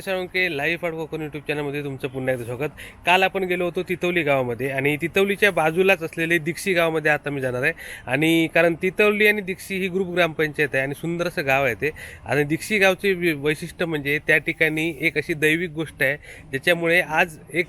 नमस्कार मी Sandesh Salunke live art Konkan YouTube चॅनलमध्ये तुमचं पुन्हा एकदा स्वागत. काल आपण गेलो होतो तितवली गावामध्ये आणि तितवलीच्या बाजूलाच असलेले दीक्षी गावामध्ये आता मी जाणार आहे. आणि कारण तितवली आणि दीक्षी ही ग्रुप ग्रामपंचायत आहे आणि सुंदर असं गाव आहे ते. आणि दीक्षी गावचे वि- वैशिष्ट्य म्हणजे त्या ठिकाणी एक अशी दैविक गोष्ट आहे ज्याच्यामुळे आज एक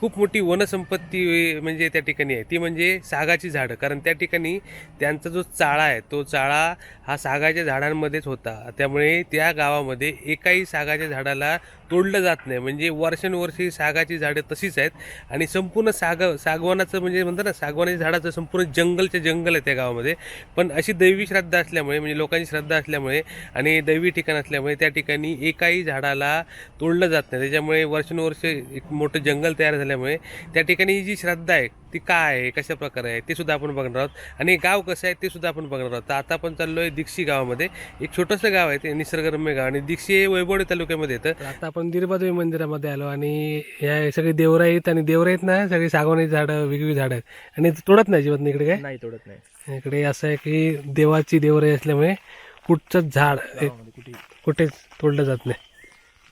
खूप मोठी वनसंपत्ती म्हणजे त्या ठिकाणी आहे. ती म्हणजे सागाची झाडं. कारण त्या ठिकाणी त्यांचा जो चाळा आहे तो चाळा हा सागाच्या झाडांमध्येच होता. त्यामुळे त्या गावामध्ये एकाही सागाच्या झाडाला तोडलं जात नाही. म्हणजे वर्षानुवर्षी सागाची झाडं तशीच आहेत. आणि संपूर्ण साग सागवानाचं म्हणजे म्हणतात ना सागवानाच्या झाडाचं संपूर्ण जंगलचे जंगल आहे त्या गावामध्ये. पण अशी दैवी श्रद्धा असल्यामुळे म्हणजे लोकांची श्रद्धा असल्यामुळे आणि दैवी ठिकाण असल्यामुळे त्या ठिकाणी एकाही झाडाला तोडलं जात नाही. त्याच्यामुळे वर्षानुवर्ष एक मोठं जंगल तयार झाल्यामुळे त्या ठिकाणी ही जी श्रद्धा आहे ती काय आहे? कशा प्रकारे आहे? ते सुद्धा आपण बघणार आहोत. आणि गाव कसं आहे? ते सुद्धा आपण बघणार आहोत. तर आता आपण चाललो आहे दिक्षी गावामध्ये. एक छोटंसं गाव आहे ते निसर्गरम्य गाव. आणि दिक्षी हे वैभवडी तालुक्यामध्ये येतं. आता आपण दिरबादेवी मंदिरामध्ये आलो आणि या सगळे देवरा आहेत आणि देवरा आहेत ना सगळी सागवानी झाडं वेगवेगळी झाडं आहेत. आणि तोडत नाही जीवन इकडे काय? नाही तोडत नाही. इकडे असं आहे की देवाची देवराई असल्यामुळे कुठचंच झाड हे कुठे कुठेच तोडलं जात नाही.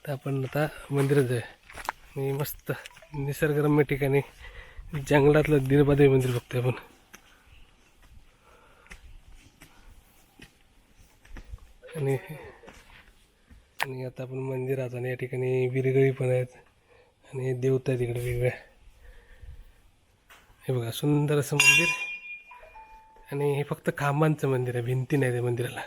तर आपण आता मंदिरात जाऊया. आणि मस्त निसर्गरम्य ठिकाणी जंगलातलं दिरबादेवी मंदिर बघतोय आपण. आणि आणि आता आपण मंदिरात आणि या ठिकाणी विरगळी पण आहेत. आणि देवता आहेत इकडे वेगळ्या हे बघा सुंदर असं मंदिर. आणि हे फक्त खांबांचं मंदिर आहे भिंती नाही त्या मंदिराला.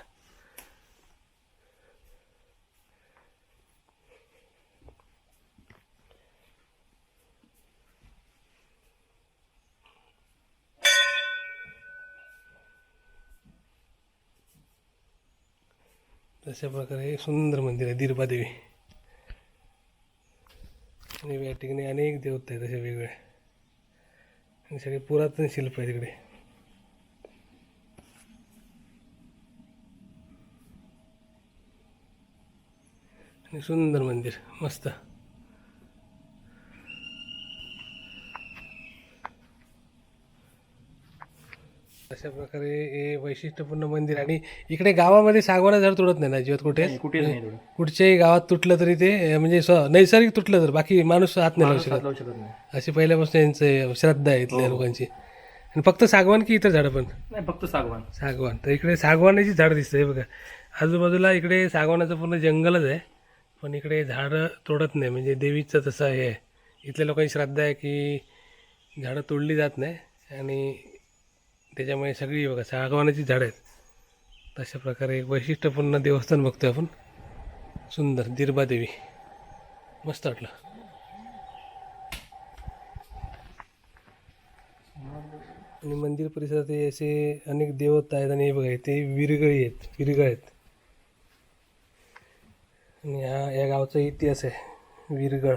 अशा प्रकारे हे सुंदर मंदिर आहे दिरबादेवी आणि या ठिकाणी अनेक देवता आहेत अशा वेगवेगळ्या आणि सगळे पुरातन शिल्प आहे तिकडे. आणि सुंदर मंदिर मस्त. अशा प्रकारे हे वैशिष्ट्यपूर्ण मंदिर. आणि इकडे गावामध्ये सागवाना झाड तोडत नाही ना जीवात कुठे? तोडत. कुठच्याही गावात तुटलं तरी ते म्हणजे नैसर्गिक तुटलं तर बाकी माणूस हात नाही लावू शकत. अशी पहिल्यापासून यांचं श्रद्धा आहे इथल्या लोकांची. आणि फक्त सागवान की इतर झाडं पण? नाही फक्त सागवान. सागवान. तर इकडे सागवानाची झाड दिसतंय बघा. आजूबाजूला इकडे सागवानाचं पूर्ण जंगलच आहे. पण इकडे झाडं तोडत नाही. म्हणजे देवीचं तसं हे आहे. इथल्या लोकांची श्रद्धा आहे की झाडं तोडली जात नाही. आणि त्याच्यामुळे सगळी बघा सागवानाची झाडं आहेत. तशा प्रकारे एक वैशिष्ट्यपूर्ण देवस्थान बघतो आपण. सुंदर दिरबादेवी मस्त वाटलं. आणि मंदिर परिसरात असे अनेक देवता आहेत आणि हे बघा ते विरगळी आहेत विरगळ आहेत. आणि हा या गावचा इतिहास आहे विरगळ.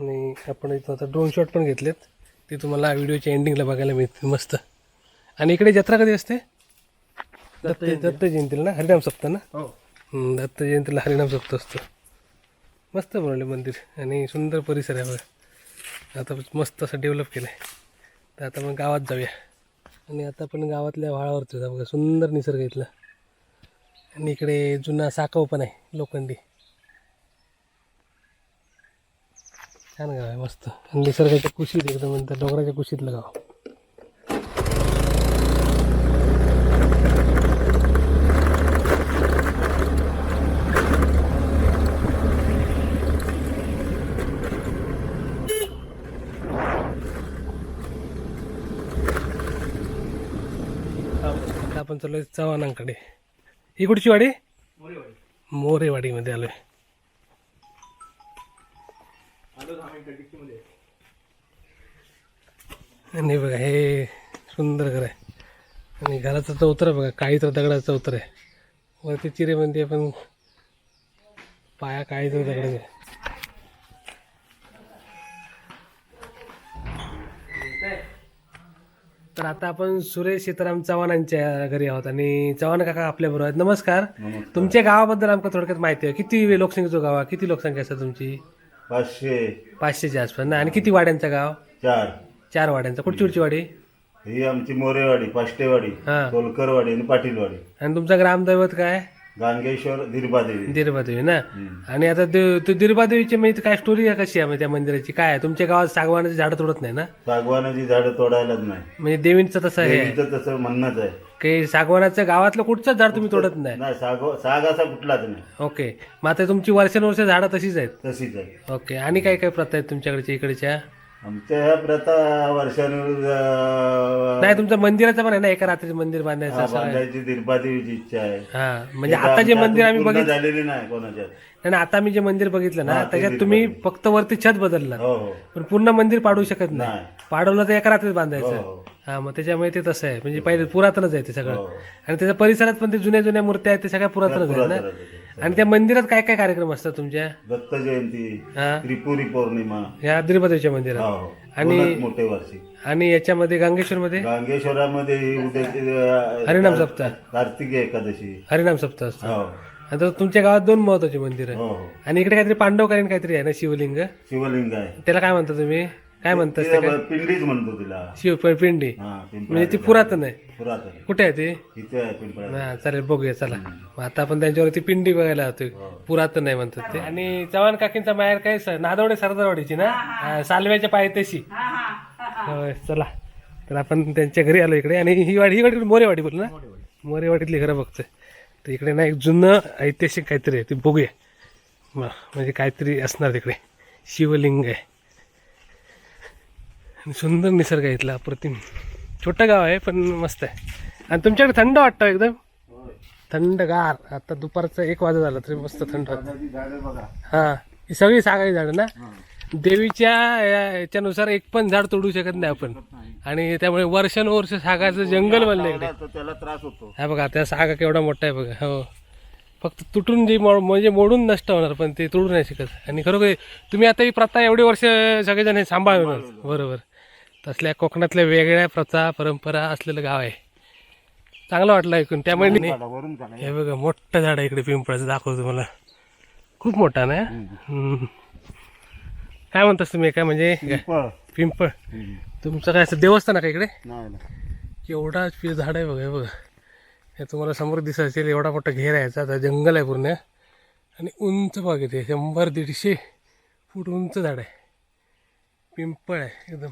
आणि आपण इथं आता ड्रोन शॉट पण घेतलेत. ते तुम्हाला व्हिडिओच्या एंडिंगला बघायला मिळतील मस्त. आणि इकडे जत्रा कधी असते? दत्त दत्त जयंतीला ना? हरिनाम सप्ताह ना? हो. दत्त जयंतीला हरिनाम सप्ताह असतो. मस्त बनवले मंदिर आणि सुंदर परिसर आहे बघा. आता मस्त असं डेव्हलप केलं आहे तर आता आपण गावात जाऊया. आणि आता आपण गावातल्या व्हाळावरती जाऊ बघा. सुंदर निसर्ग इथला. आणि इकडे जुना साकव पण आहे लोखंडी. छान गाव आहे मस्त. निसर्गाच्या कुशीत एकदम म्हणतात डोंगराच्या कुशीतलं गाव. आपण चाललोय चव्हाणांकडे. ही कुठची वाडी? मोरेवाडीमध्ये आलोय. आणि बघा हे सुंदर घर आहे. आणि घराचा चौतर बघा काळीचा दगडाचा चौतर आहे. वरती चिरेमध्ये पण पाया काळीचा दगड आहे. तर आता आपण सुरेश सीताराम चव्हाणांच्या घरी आहोत. आणि चव्हाण काका आपल्या बरोबर आहेत. नमस्कार. तुमच्या गावाबद्दल आमका थोडक्यात माहिती आहे. किती लोकसंख्येचं गाव आहे? किती लोकसंख्या असतात तुमची? पाचशे. पाचशेच्या आसपास. ना आणि किती वाड्यांचं गाव? चार. चार वाड्यांचं. कुठची कुठची वाडी? ही आमची मोरेवाडी पाष्टेवाडी हा. कोलकरवाडी आणि पाटीलवाडी. आणि तुमचं ग्रामदैवत काय? गांगेश्वर दिरबादेवी दिरबादेवी ना? आणि आता ते दिरबादेवीची म्हणजे काय स्टोरी आहे कशी आहे म्हणजे त्या मंदिराची? काय आहे? तुमच्या गावात सागवानाची झाडं तोडत नाही ना? सागवानाची झाडं तोडायलाच नाही. म्हणजे देवींचं तसं आहे. देवीचं तसं म्हणणंच आहे. काही सागवानाचं गावातलं कुठचंच झाड तुम्ही तोडत नाही? नाही साग साग असा कुठलाच नाही. ओके. मग आता तुमची वर्षानुवर्ष झाडं तशीच आहेत? तशीच आहे ओके. आणि काय काय प्रथा आहेत तुमच्याकडच्या इकडच्या? आमच्या ह्या प्रथा वर्षानुवर्ष नाही तुमचं मंदिराचं पण आहे ना एका रात्रीचं मंदिर बांधायचं असं आहे. बांधायची इच्छा आहे. हा म्हणजे आता जे मंदिर आम्ही बघितलं झालेली नाही कोणाच्यात नाही नाही, आता मी जे मंदिर बघितलं ना हा, ते त्याच्यात. तुम्ही फक्त वरती छत बदललं हो हो. पण पूर्ण मंदिर पाडू शकत नाही. नाही. पाडवलं तर एका रात्रीत बांधायचं. हो हा. मग त्याच्यामुळे ते तसं आहे. म्हणजे पहिले पुरातनच आहे ते सगळं. हो. आणि त्याच्या परिसरात पण ते जुन्या जुन्या मूर्त्या आहेत ते सगळ्या पुरातनच आहेत ना. आणि त्या मंदिरात काय काय कार्यक्रम असतात तुमच्या? दत्त जयंती हा. त्रिपुरी पौर्णिमा. या द्रिपदेवीच्या मंदिरात. हो आणि- मोठे वार्षिक आणि याच्यामध्ये गांगेश्वरमध्ये? गांगेश्वरामध्ये ही हरिनाम सप्ताह कार्तिकी एकादशी. हरिनाम सप्ताह असतो. हो. आता तुमच्या गावात दोन महत्त्वाचे मंदिर. आहे हो हो. आणि इकडे काहीतरी पांडवकालीन काहीतरी आहे ना शिवलिंग? शिवलिंग आहे. त्याला काय म्हणता तुम्ही? काय म्हणता तिला ब- पिंडीच म्हणतो तिला. शिव पिंडी. हा पिंपळा म्हणजे ती पुरातन आहे. पुरातन. कुठे आहे ती? इथे आहे पिंपळा हा चालेल बघूया चला. मग आता आपण त्यांच्यावरती पिंडी बघायला जातोय. पुरातन आहे म्हणतात ते. आणि चव्हाण काकींचा माहेर काय स- नादवडे सरदारवाडीची ना? हा, सालव्याच्या पायथ्याशी होय चला. तर आपण त्यांच्या घरी आलो इकडे. आणि ही वाडी ही वाडी मोरेवाडी बोल ना? मोरेवाडीतली घरं बघतोय. तर इकडे ना एक जुनं ऐतिहासिक काहीतरी आहे ते बघूया. म- म्हणजे काहीतरी असणार तिकडे. शिवलिंग आहे. सुंदर निसर्ग आहे इथला अप्रतिम छोटं गाव आहे पण मस्त आहे. आणि तुमच्याकडे थंड वाटतं एकदम? थंडगार. आता दुपारचं एक वाजत झाला तरी मस्त थंड वाटतं. हा. ही सगळी सागाई झाडं ना? देवीच्या या- याच्यानुसार एक पण झाड तोडू शकत नाही आपण. आणि त्यामुळे वर्षानुवर्ष सागाचं जंगल बनलं इकडे. त्याला त्रास होतो. हा बघा त्या सागा केवढा मोठा आहे बघा. हो. फक्त तुटून जे म्हणजे मोडून नष्ट होणार पण ते तोडू नाही शकत. आणि खरोखर तुम्ही आता ही प्रथा एवढी वर्ष सगळेजण हे सांभाळणार बरोबर. तसल्या कोकणातल्या वेगळ्या प्रथा परंपरा असलेलं गाव आहे. चांगलं वाटलं ऐकून. त्यामुळे हे बघा मोठं झाड आहे इकडे पिंपळाचं दाखवतो मला खूप मोठा ना. काय म्हणतास तुम्ही काय म्हणजे? पिंपळ. तुमचं काय असं देवस्थान आहे का इकडे? पि- झाड आहे बघा हे बघा. हे तुम्हाला समोर दिसत असेल एवढा मोठा घेर आहे याचा. आता जंगल आहे पूर्ण. आणि उंच बाग येते शंभर दीडशे फूट उंच झाड आहे. पिंपळ आहे एकदम.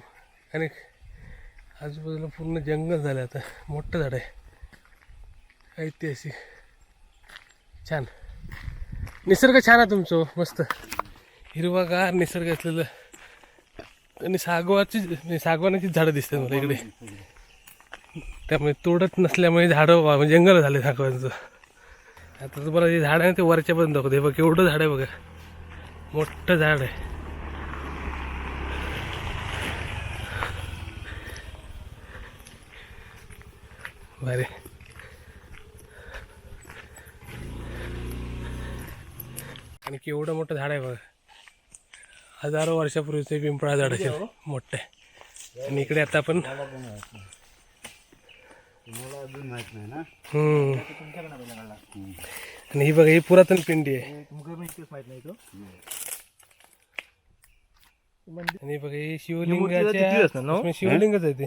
आणि आजूबाजूला पूर्ण जंगल झालं आता. मोठं झाड आहे. ऐतिहासिक. छान. निसर्ग छान आहे तुमचं. मस्त. हिरवागार निसर्ग असलेलं. आणि सागवाची म्हणजे सागवानाची झाडं दिसतात मला इकडे. त्यामुळे तोडत नसल्यामुळे झाडं म्हणजे जंगल झाले सागवांचं. आता तुम्हाला जे झाड आहे ते वरच्यापर्यंत दाखवते. हे बघ केवढं झाड आहे बघा. मोठं झाड आहे. भारी आणि केवढं मोठं झाड आहे बघा. हजारो वर्षापूर्वीचे पिंपळा झाड आहे. मोठं आहे आणि इकडे आता आपण. आणि ही बघा ही पुरातन पिंडी आहे. आणि बघा ही शिवलिंगाच्या शिवलिंगच आहे ते.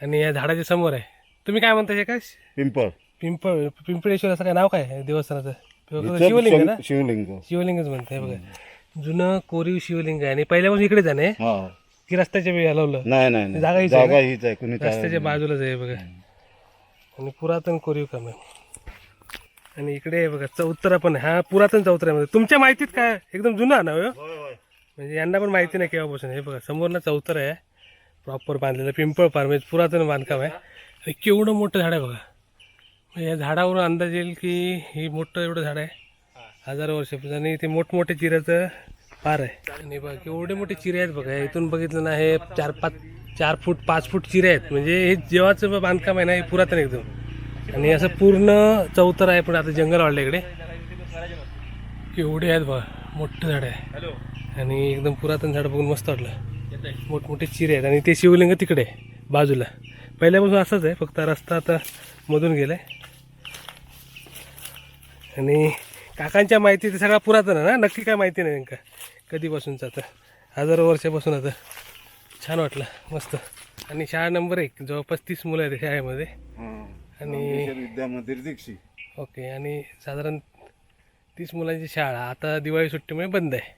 आणि या झाडाच्या समोर आहे. तुम्ही काय म्हणता हे काय पिंपळ पिंपळ पिंपळेश्वर असं काय? नाव काय आहे देवस्थानाचं शिवलिंग आहे ना? शिवलिंग. शिवलिंगच म्हणते बघा. जुनं कोरीव शिवलिंग आहे. आणि पहिल्यापासून हे? हा. की रस्त्याच्या वेळी हलवलं? नाही नाही नाही. जागा हीच आहे जागा हीच आहे कुणी रस्त्याच्या बाजूलाच आहे बघा. आणि पुरातन कोरीव काम. आहे आणि इकडे आहे बघा चौतरा पण आहे. हा पुरातन चौतरा आहे. तुमच्या माहितीत काय? एकदम जुना ना हो? म्हणजे यांना पण माहिती नाही केव्हापासून. हे बघा समोर ना चौतर आहे. प्रॉपर बांधलेलं पिंपळ पार म्हणजे पुरातन बांधकाम आहे. आणि केवढं मोठं झाड आहे बघा. म्हणजे या झाडावरून अंदाज येईल की हे मोठं एवढं झाड आहे. हजारो वर्षापासून आणि ते मोठमोठे चिऱ्याचं पार आहे. आणि बघा केवढे मोठे चिरे आहेत बघा. इथून बघितलं ना हे चार पाच चार फूट पाच फूट चिरे आहेत. म्हणजे हे जेव्हाचं बांधकाम आहे ना हे पुरातन एकदम. आणि असं पूर्ण चौतर आहे पण आता जंगल वाढलं इकडे. केवढे आहेत बघा. मोठं झाड आहे. आणि एकदम पुरातन झाड बघून मस्त वाटलं. मोठमोठे चिरे आहेत. आणि ते शिवलिंग तिकडे बाजूला. पहिल्यापासून असंच आहे फक्त रस्ता आता मधून गेलाय. आणि काकांच्या माहिती ते सगळा पुरातन आहे ना? नक्की काय माहिती नाही नेमका. कधीपासूनचं आता? हजारो वर्षापासून आता. छान वाटलं मस्त. आणि शाळा नंबर एक जवळपास तीस मुलं आहेत शाळेमध्ये. आणि विद्या मंदिर दीक्षी ओके आणि साधारण तीस मुलांची शाळा. आता दिवाळी सुट्टीमुळे बंद आहे.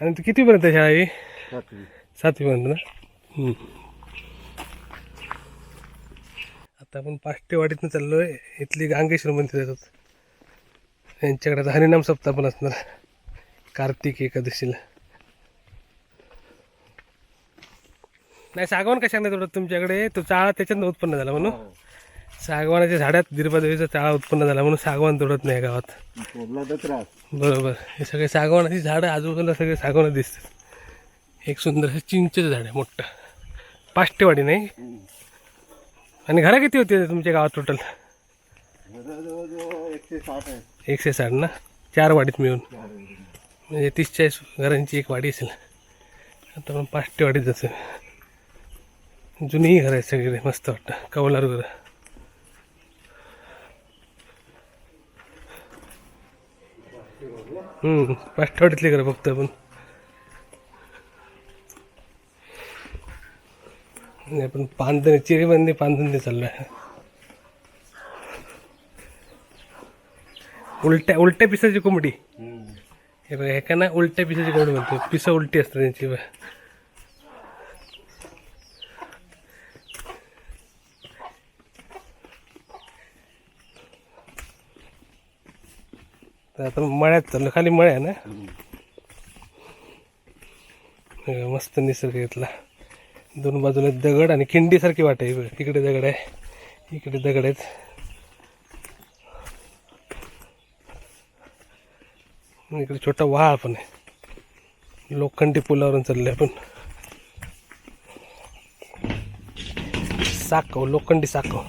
आणि ती कितीपर्यंत आहे शाळा ही? सातवी. सातवीपर्यंत ना हम्म. आता आपण पाष्टेवाडीतनं चाललो आहे इथली गांगेश्वर मंदिर येतात यांच्याकडे आता हरिनाम सप्ताह पण असणार. कार्तिक एकादशीला. नाही सागवान कशाने तोडत तुमच्याकडे? तो चाळा त्याच्यात उत्पन्न झाला म्हणून. सागवानाच्या झाडात दिरबादेवीचा चाळा उत्पन्न झाला म्हणून सागवान तोडत नाही गावात. बरोबर. हे सगळे सागवानाची झाडं आजूबाजूला सगळे सागवान दिसतात. एक सुंदर चिंचेचं झाड आहे मोठं. पाष्टेवाडी नाही. आणि घरं किती होती तुमच्या गावात टोटल एकशे साठ आहे एकशे साठ ना? चार वाडीत मिळून. म्हणजे तीस चाळीस घरांची एक वाडी असेल. आता आपण पाष्टेवाडीत जायचं जुनीही घरं आहेत सगळे मस्त वाटतं. कौलार घरं. हम्म पाष्टेवाडीतली घरं बघतो आपण. आणि आपण पानधनी चिरीबंदी पानधंदे चाललो आहे उलट्या उलट्या पिसाची कोंबडी. हे बघा हे का ना उलट्या पिसाची कोंबडी म्हणतो पिसं उलटी असते त्यांची बघ. तर आता मळ्यात चाललो खाली मळ्या ना? हे मस्त निसर्ग घेतला. दोन बाजूला दगड आणि खिंडीसारखी वाट आहे बघ. इकडे दगड आहे. इकडे दगड आहेत. इकडे छोटा वाळ पण आहे. लोखंडी पुलावरून चालले आपण. साखव लोखंडी साखव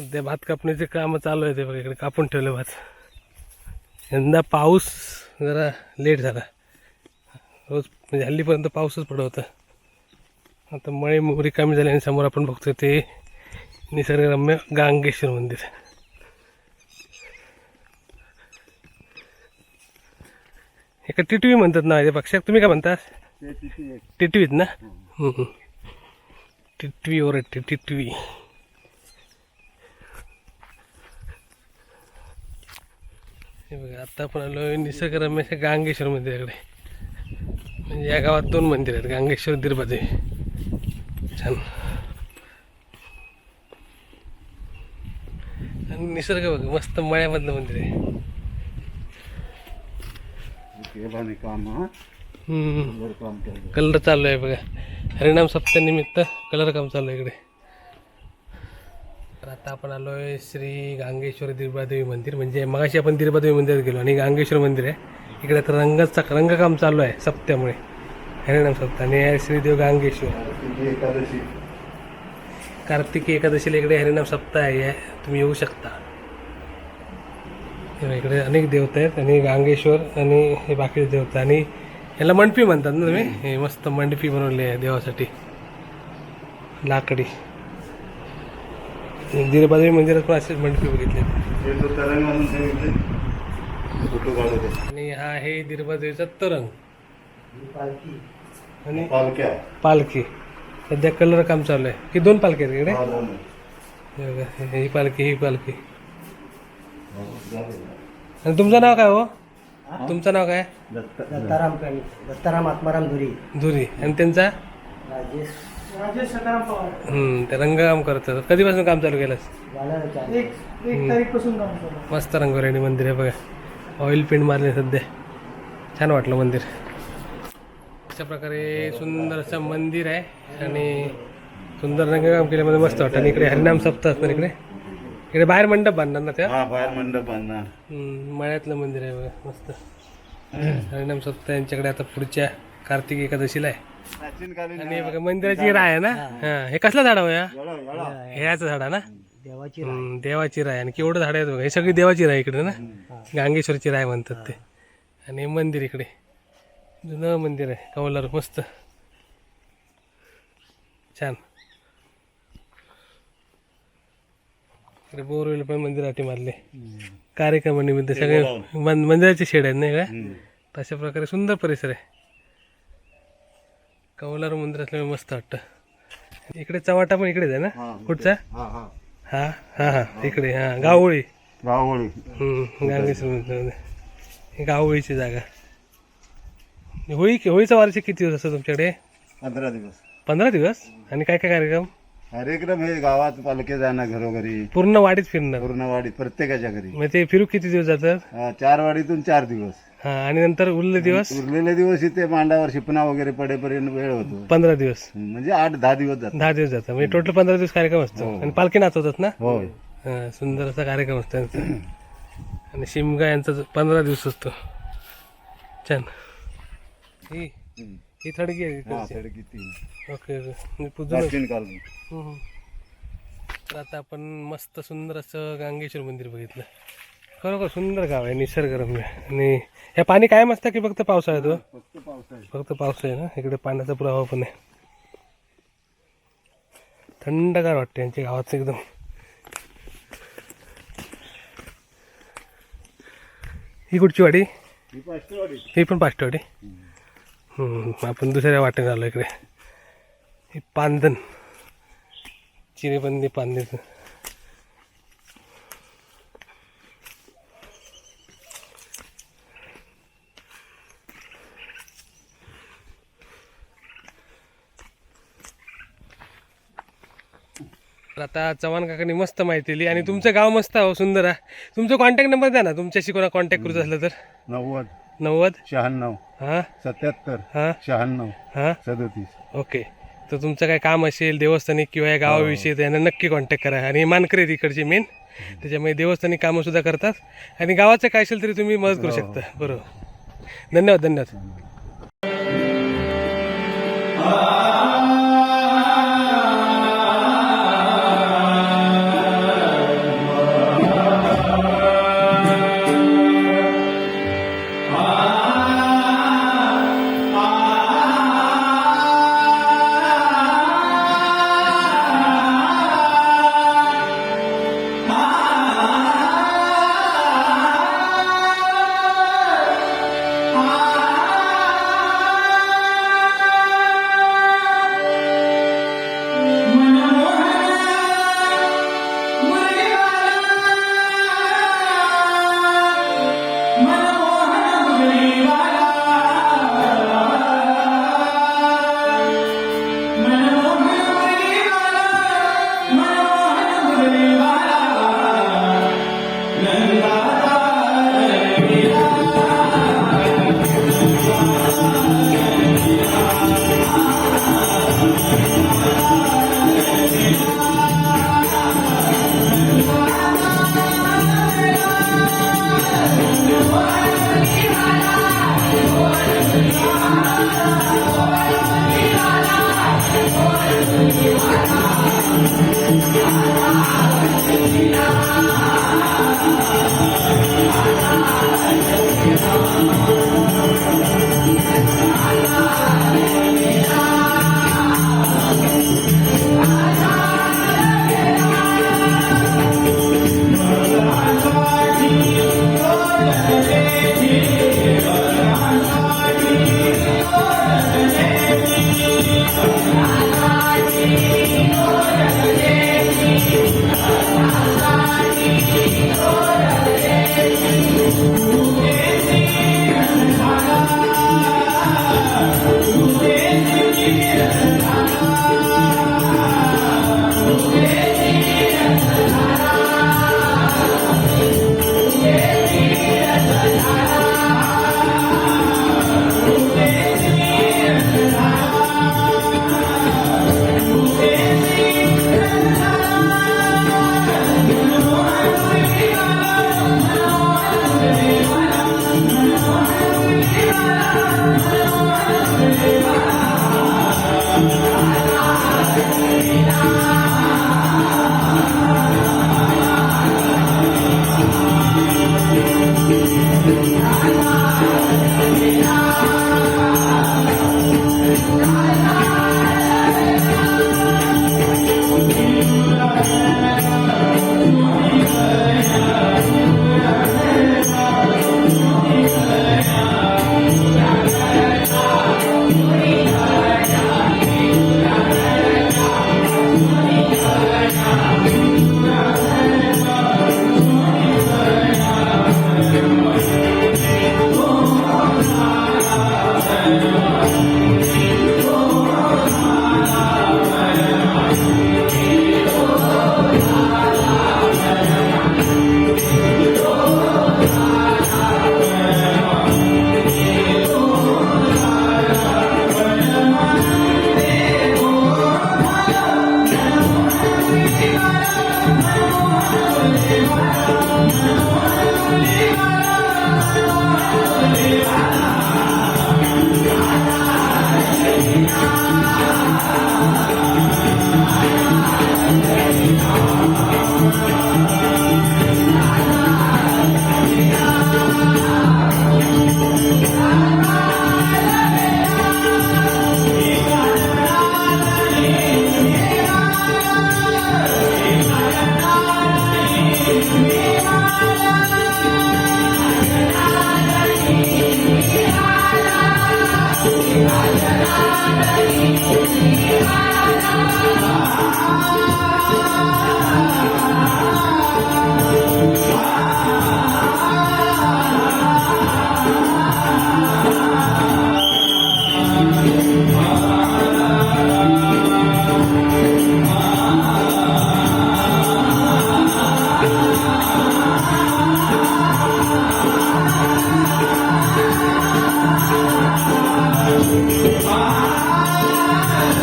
सध्या भात कापणीचे काम चालू आहे ते बघा इकडे कापून ठेवले भात. यंदा पाऊस जरा लेट झाला. रोज म्हणजे हल्लीपर्यंत पाऊसच पडत होता. आता मळे मोगरी कमी झाली आणि समोर आपण बघतोय ते निसर्गरम्य गांगेश्वर मंदिर. एका टिटवी म्हणतात ना ते पक्षात तुम्ही काय म्हणता? ते टिटवीत ना? हम्म. टिटवी ओरडते टिटवी. हे बघा आता आपण आलो निसर्गरम्य गांगेश्वर मंदिराकडे म्हणजे या गावात दोन मंदिर आहेत गांगेश्वर दिरबादेवी छान. आणि निसर्ग बघा मस्त मळ्यामधलं मंदिर आहे. कलर चालू आहे. बघा. हरिनाम सप्त्यानिमित्त कलर काम चालू आहे इकडे. तर आता आपण आलो आहे श्री गांगेश्वर दिरबादेवी मंदिर. म्हणजे मगाशी आपण दिरबादेवी मंदिरात गेलो आणि गांगेश्वर मंदिर आहे. इकडे तर रंगाचा रंगकाम चालू आहे सप्त्यामुळे. हरिणाम सप्ताह आणि श्रीदेव गांगेश्वर. एकादशी कार्तिकी एकादशीला इकडे हरिणाम सप्ताह आहे. हे तुम्ही येऊ शकता. इकडे अनेक देवता आहेत. आणि गांगेश्वर आणि हे बाकीचे देवता. आणि याला मंडपी म्हणतात ना तुम्ही? हे मस्त मंडपी बनवली आहे देवासाठी. लाकडी. दिरबादेवी मंदिरात पण असेच मंडपी बघितले. हे तो तरंग म्हणून सांगितले फोटो काढू दे आणि हा आहे दिरबादेवीचा तरंग. आणि पालक्या पालखी. सध्या कलर काम चालू आहे. ही दोन पालखी आहेत इकडे? हा, दोन. हे ही पालखी ही पालखी. आणि तुमचं नाव काय हो? तुमचं नाव काय? दत्त- दत्ताराम दत्ताराम आत्माराम धुरी. धुरी. आणि त्यांचा? राजेश राजेश सकाराम पवार. हम्म, ते रंगकाम करतात कधीपासून काम चालू केलंस? झालं एक एक तारीखपासून काम चालू मस्त मंदिर आहे बघा. ऑइल पेंट मारले सध्या. छान वाटलं मंदिर. अशा प्रकारे सुंदर असं मंदिर आहे आणि सुंदर रंगकाम केल्यामध्ये मस्त वाटतं. आणि इकडे हरिनाम सप्ताह असणार इकडे. इकडे बाहेर मंडप बांधणार ना त्या? हा बाहेर मंडप बांधणार. हम्म, मळ्यातलं मंदिर आहे बघा. मस्त. हरिनाम सप्ताह यांच्याकडे आता पुढच्या कार्तिक एकादशीला आहे. आणि हे बघा मंदिराची राय आहे ना? हा. हे. कसलं झाड आहे हो या? ह्याचं झाड आहे ना? देवाची हम्म, देवाची राय. आणि केवढं झाड आहेत बघा. हे सगळी देवाची राय इकडे ना? गांगेश्वरची राय म्हणतात ते. आणि हे मंदिर इकडे. जुनं मंदिर आहे. कवलार मस्त. छान. इकडे बोरवेल पण मंदिराटी मारले. कार्यक्रमानिमित्त सगळे मन- मंदिराचे शेड आहेत नाही का? तशा प्रकारे सुंदर परिसर आहे. कौलार मंदिर असल्यामुळे मस्त वाटतं. इकडे चवाटा पण इकडेच आहे ना? कुठचा? हा हा. हा इकडे हा. गावोळी. गावोळी. गांगेश्वर गावोळीची जागा. होळी होळीचा वार्षिक किती दिवस असतो तुमच्याकडे? पंधरा दिवस. पंधरा दिवस? आणि काय काय कार्यक्रम? कार्यक्रम हे गावात पालखे जाणार घरोघरी. पूर्ण वाडीत फिरणार पूर्ण वाडीत प्रत्येकाच्या घरी. मग ते फिरू किती दिवस जातात? चार वाडीतून चार दिवस. हा आणि नंतर उरले दिवस? उरलेले दिवस इथे मांडावर शिपणा वगैरे पडेपर्यंत वेळ होतो. पंधरा दिवस. म्हणजे आठ दहा दिवस जातात. दहा दिवस जातात. म्हणजे टोटल पंधरा दिवस कार्यक्रम असतो. आणि पालखी नाचवतात ना? हा, सुंदर असा कार्यक्रम असतो त्यांचा. आणि शिमगा यांचा जो पंधरा दिवस असतो. छान. ही ही थडगी आहे हा इकडची. खडकी तीन ओके ओके. म्हणजे पुजून प्राचीन काल हम्म, हम्म. तर आता आपण मस्त सुंदर असं गांगेश्वर मंदिर बघितलं. खरोखर सुंदर गाव आहे निसर्गरम्य. आणि हे पाणी कायम असतं की फक्त पावसाळ्यात हो? फक्त पावसाळ्यात. फक्त आहे ना? इकडे पाण्याचा प्रवाह पण आहे. थंडगार वाटते यांच्या गावात एकदम. ही कुठची वाडी? ही पण पाष्टवाडी हम्म, आपण दुसऱ्या वाटेने आलो इकडे. ही पांदन. चिरेबंदी पांदेचं. तर आता चव्हाण काकांनी मस्त माहिती दिली. आणि तुमचं गाव मस्त आहे हो सुंदर आहे. तुमचा कॉन्टॅक्ट नंबर द्या ना. तुमच्याशी कोणा कॉन्टॅक्ट करूच असलं तर. नव्वद. नव्वद. शहाण्णव. हां. सत्याहत्तर. हां. शहाण्णव. हां. सदोतीस. ओके. तर तुमचं काय काम असेल देवस्थानिक किंवा या गावाविषयी तर यांना नक्की कॉन्टॅक्ट करा. आणि हे मानकरे आहेत इकडचे मेन त्याच्यामुळे देवस्थानिक कामं सुद्धा करतात. आणि गावाचं काय असेल तरी तुम्ही मदत करू शकता. बरोबर. धन्यवाद धन्यवाद. Música